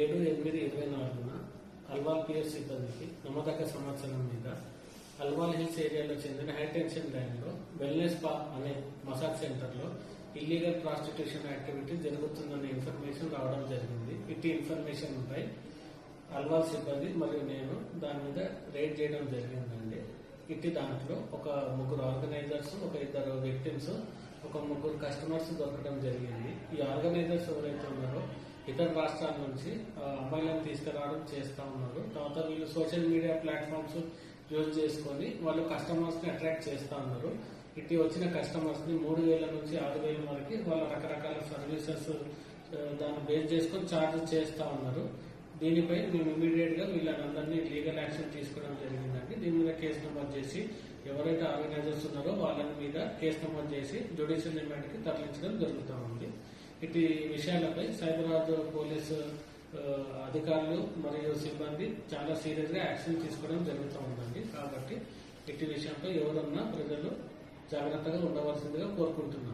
ఏడు ఎనిమిది ఇరవై నాలుగున అల్వాల్ పిఎస్ సిబ్బందికి నమ్మదగ్గ సంవత్సరం మీద అల్వాల్ హిల్స్ ఏరియాలో చెందిన హైటెన్షన్ ల్యాండ్లో వెల్నెస్ పా అనే మసాజ్ సెంటర్లో ఇల్లీగల్ ప్రాస్టిట్యూషన్ యాక్టివిటీ జరుగుతుందనే ఇన్ఫర్మేషన్ రావడం జరిగింది. ఇట్టి ఇన్ఫర్మేషన్ పై అల్వాల్ సిబ్బంది మరియు నేను దాని మీద రైడ్ చేయడం జరిగిందండి. ఇట్టి దాంట్లో ఒక ముగ్గురు ఆర్గనైజర్స్ ఒక ఇద్దరు విక్టిమ్స్ ఒక ముగ్గురు కస్టమర్స్ దొరకడం జరిగింది. ఈ ఆర్గనైజర్స్ ఎవరైతే ఉన్నారో ఇతర రాష్ట్రాల నుంచి అమ్మాయిలను తీసుకురావడం చేస్తూ ఉన్నారు. తర్వాత వీళ్ళు సోషల్ మీడియా ప్లాట్ఫామ్స్ యూజ్ చేసుకొని వాళ్ళు కస్టమర్స్ని అట్రాక్ట్ చేస్తా ఉన్నారు. ఇటు వచ్చిన కస్టమర్స్ని మూడు వేల నుంచి ఆరు వేల వరకు వాళ్ళ రకరకాల సర్వీసెస్ దాన్ని బేస్ చేసుకొని ఛార్జ్ చేస్తా ఉన్నారు. దీనిపై మేము ఇమీడియట్గా వీళ్ళందరినీ లీగల్ యాక్షన్ తీసుకోవడం జరిగింది. దీని మీద కేసు నమోదు చేసి ఎవరైతే ఆర్గనైజర్స్ ఉన్నారో వాళ్ళ మీద కేసు నమోదు చేసి జ్యుడిషియల్ రిమాండ్కి తరలించడం జరుగుతూ ఉంది. ఇటు విషయాలపై సైబరాబాద్ పోలీసు అధికారులు మరియు సిబ్బంది చాలా సీరియస్గా యాక్షన్ తీసుకోవడం జరుగుతూ ఉందండి. కాబట్టి ఇటు విషయంపై ఎవరన్నా ప్రజలు జాగ్రత్తగా ఉండవలసిందిగా కోరుకుంటున్నారు